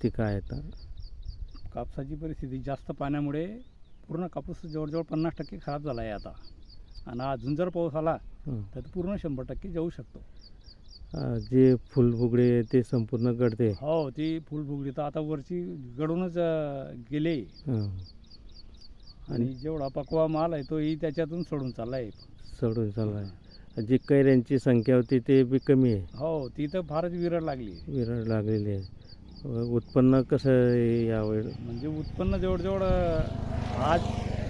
परिस्थिती काय आहे आता? कापसाची परिस्थिती जास्त पाण्यामुळे पूर्ण कापूस जवळजवळ पन्नास टक्के खराब झाला आहे आता. आणि अजून जर पाऊस आला. तर पूर्ण शंभर टक्के जाऊ शकतो. जे फुलबुगडे आहे ते संपूर्ण गळते. हो ती फुलफुगडी तर आता वरची गडूनच गेले. आणि जेवढा पकवा माल आहे तोही त्याच्यातून सोडून चालला आहे सोडून चालू आहे जी कैऱ्यांची संख्या होती ते बी कमी आहे. हो ती तर फारच विरळ लागली विरळ लागलेली आहे. उत्पन्न कसं आहे यावेळी? म्हणजे उत्पन्न जवळजवळ अं, आज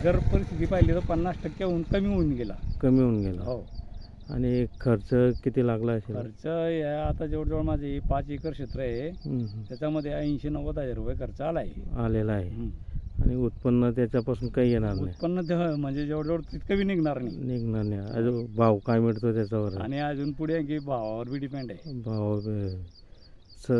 जर परिस्थिती पाहिली तर पन्नास टक्क्याहून कमी होऊन गेला. कमी होऊन गेला. हो. आणि खर्च किती लागला असेल? खर्च या आता जवळजवळ माझे पाच एकर क्षेत्र आहे. त्याच्यामध्ये ऐंशी नव्वद हजार रुपये खर्च आला आहे. आलेला आहे. आणि उत्पन्न त्याच्यापासून काही येणार नाही. उत्पन्न म्हणजे जवळजवळ तितकं बी निघणार नाही. निघणार नाही. अजून भाव काय मिळतो त्याच्यावर. आणि अजून पुढे आणखी भावावर बी डिपेंड आहे. भाव अं, स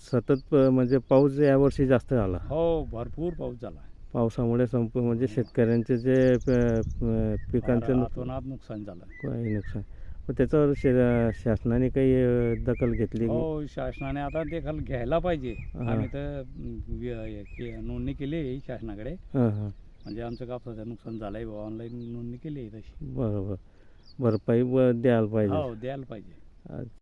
सतत म्हणजे पाऊस यावर्षी जास्त झाला. हो भरपूर पाऊस झाला. पावसामुळे संप म्हणजे शेतकऱ्यांचे जे प- पिकांचं नुक- अतोनात नुकसान झालं. काही नुकसान. पण त्याच्यावर शे- शासनाने काही अं, दखल घेतली हो शासनाने आता ते खाल घ्यायला पाहिजे. हा. आम्ही तर अं, वि- के- नोंदणी केली आहे शासनाकडे. हां हां. म्हणजे आमचं कापसाचं नुकसान झालंय ऑनलाईन नोंदणी केली आहे तशी. बरोबर. भरपाई ब- द्यायला पाहिजे. हो द्यायला पाहिजे. अच्छा.